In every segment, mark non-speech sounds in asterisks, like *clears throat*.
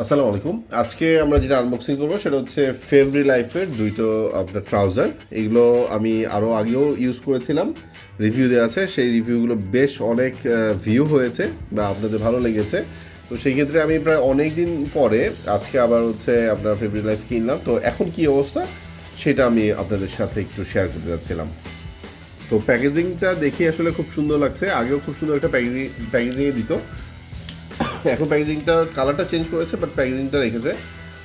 আসসালামু আলাইকুম। আজকে আমরা যেটা আনবক্সিং করব সেটা হচ্ছে ফেভরি লাইফের দুইটো আপনার ট্রাউজার এগুলো আমি আরও আগেও ইউজ করেছিলাম। রিভিউ দেওয়া আছে। সেই রিভিউগুলো বেশ অনেক ভিউ হয়েছে বা আপনাদের ভালো লেগেছে। তো সেই ক্ষেত্রে আমি প্রায় অনেক দিন পরে আজকে আবার হচ্ছে আপনার ফেভরি লাইফ কিনলাম। তো এখন কি অবস্থা সেটা আমি আপনাদের সাথে একটু শেয়ার করতে যাচ্ছিলাম। তো প্যাকেজিংটা দেখে আসলে খুব সুন্দর লাগছে। আগেও খুব সুন্দর একটা প্যাকেজিং প্যাকেজিংয়ে দিত। এখন প্যাকেজিংটার কালারটা চেঞ্জ করেছে বাট প্যাকেজিংটা রেখেছে।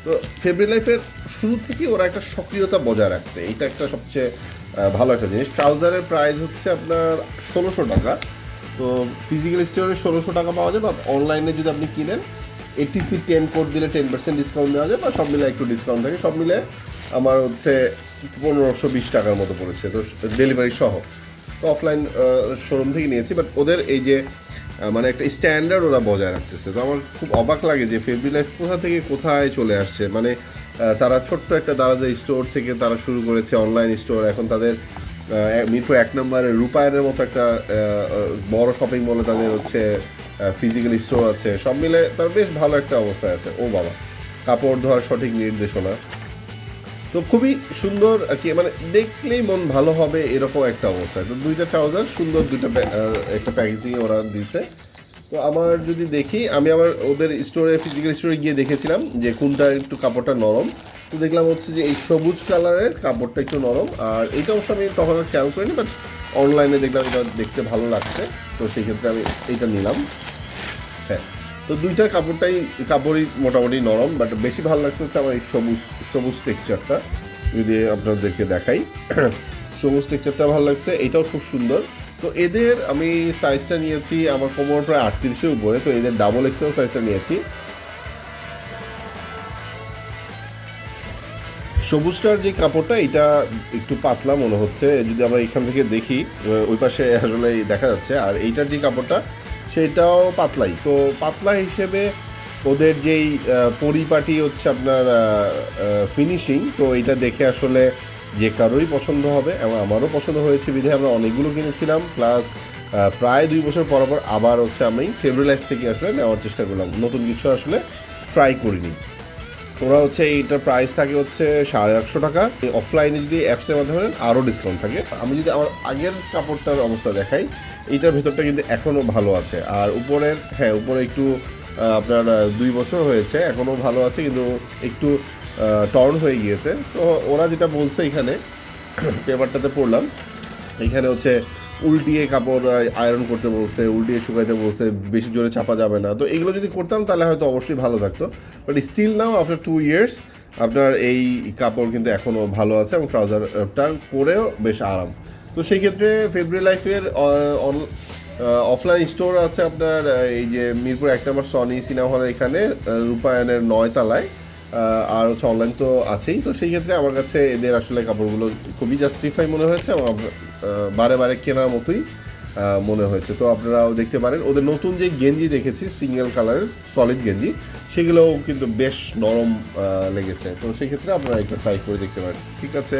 তো ফেব্রি লাইফের শুরু থেকে ওরা একটা সক্রিয়তা বজায় রাখছে। এটা একটা সবচেয়ে ভালো একটা জিনিস। ট্রাউজারের প্রাইস হচ্ছে আপনার ষোলোশো টাকা। তো ফিজিক্যাল স্টোরে ষোলোশো টাকা পাওয়া যায় বা অনলাইনে যদি আপনি কিনেন এটিসি টেন কোড দিলে টেন পার্সেন্ট ডিসকাউন্ট দেওয়া যায়, বা সব মিলে একটু ডিসকাউন্ট থাকে। সব মিলে আমার হচ্ছে পনেরোশো বিশ টাকার মতো পড়েছে। তো ডেলিভারি সহ। তো অফলাইন শোরুম থেকে নিয়েছি বাট ওদের এই যে মানে একটা স্ট্যান্ডার্ড ওরা বজায় রাখতেছে। তো আমার খুব অবাক লাগে যে ফেব্রি লাইফ কোথা থেকে কোথায় চলে আসছে। মানে তারা ছোট্ট একটা দারাজা স্টোর থেকে তারা শুরু করেছে অনলাইন স্টোর এখন তাদের মিরপুর এক নম্বরে রূপায়ণের মতো একটা বড় শপিং মলে তাদের হচ্ছে ফিজিক্যাল স্টোর আছে। সব মিলে তার বেশ ভালো একটা অবস্থায় আছে। ও বাবা, কাপড় ধোয়ার সঠিক নির্দেশনা। তো খুবই সুন্দর আর কি মানে দেখলেই মন ভালো হবে এরকম একটা অবস্থায়। তো দুইটা ট্রাউজার সুন্দর দুইটা একটা প্যাকেজিং ওরা দিছে। তো আমার যদি দেখি, আমি আবার ওদের স্টোরে ফিজিক্যাল স্টোরে গিয়ে দেখেছিলাম যে কোনটা একটু কাপড়টা নরম। তো দেখলাম হচ্ছে যে এই সবুজ কালারের কাপড়টা একটু নরম। আর এইটা অবশ্য আমি তখন আর খেয়াল করিনি বাট অনলাইনে দেখলাম এটা দেখতে ভালো লাগছে। তো সেই ক্ষেত্রে আমি এইটা নিলাম। হ্যাঁ। তো দুইটার কাপড়টাই, কাপড়ই মোটামুটি নরম বাট বেশি ভালো লাগছে হচ্ছে আমার এই সবুজ সবুজ টেক্সচারটা যদি আপনাদেরকে দেখাই, *clears throat* সবুজ টেক্সচারটা ভালো লাগছে, এটাও খুব সুন্দর। তো এদের আমি সাইজটা নিয়েছি, আমার কোমর প্রায় আটত্রিশের উপরে, তো এদের ডাবল এক্সেল সাইজটা নিয়েছি। সবুজটার যে কাপড়টা, এটা একটু পাতলা মনে হচ্ছে, যদি আমরা এখান থেকে দেখি, ওই পাশে আসলে দেখা যাচ্ছে, আর এইটার যে কাপড়টা সেটাও পাতলাই। তো পাতলা হিসেবে ওদের যেই পরিপাটি হচ্ছে আপনার ফিনিশিং তো এটা দেখে আসলে যে কারোরই পছন্দ হবে, এবং আমারও পছন্দ হয়েছে বিধে আমরা অনেকগুলো কিনেছিলাম, প্লাস প্রায় দুই বছর পর পর আবার হচ্ছে আমি ফেব্রুয়ারি লাইফ থেকে আসলে নেওয়ার চেষ্টা করলাম। নতুন কিছু আসলে ট্রাই করিনি। ওরা হচ্ছে এইটার প্রাইস থাকে হচ্ছে সাড়ে আটশো টাকা। অফলাইনে যদি অ্যাপসের মাধ্যমে আরও ডিসকাউন্ট থাকে। আমি যদি আমার আগের কাপড়টার অবস্থা দেখাই এইটার ভেতরটা কিন্তু এখনও ভালো আছে। আর উপরের হ্যাঁ উপরে একটু আপনার দুই বছর হয়েছে এখনও ভালো আছে, কিন্তু একটু টর্ন হয়ে গিয়েছে। তো ওরা যেটা বলছে এখানে *clears throat* পেপারটাতে পড়লাম, এখানে হচ্ছে উল্টিয়ে কাপড় আয়রন করতে বলছে, উল্টিয়ে শুকাইতে বলছে, বেশি জোরে চাপা যাবে না। তো এগুলো যদি করতাম, তাহলে হয়তো অবশ্যই ভালো থাকতো। But still now after two years আপনার এই কাপড় কিন্তু এখনও ভালো আছে এবং ট্রাউজারটা পরেও বেশ আরাম। তো সেই ক্ষেত্রে ফেব্রুয়ারি লাইফের অফলাইন স্টোর আছে আপনার এই যে মিরপুর এক নম্বর সনি সিনেমা হলের এখানে রূপায়ণের নয় তলায়। আর হচ্ছে অনলাইন তো আছেই, তো সেই ক্ষেত্রে আমার কাছে এদের আসলে কাপড়গুলো খুবই জাস্টিফাই মনে হয়েছে এবং বারে বারে কেনার মতোই মনে হয়েছে। তো আপনারাও দেখতে পারেন, ওদের নতুন যে গেঞ্জি দেখেছি সিঙ্গেল কালারের সলিড গেঞ্জি, সেগুলোও কিন্তু বেশ নরম লেগেছে। তো সেক্ষেত্রে আপনারা একটু ট্রাই করে দেখতে পারেন, ঠিক আছে?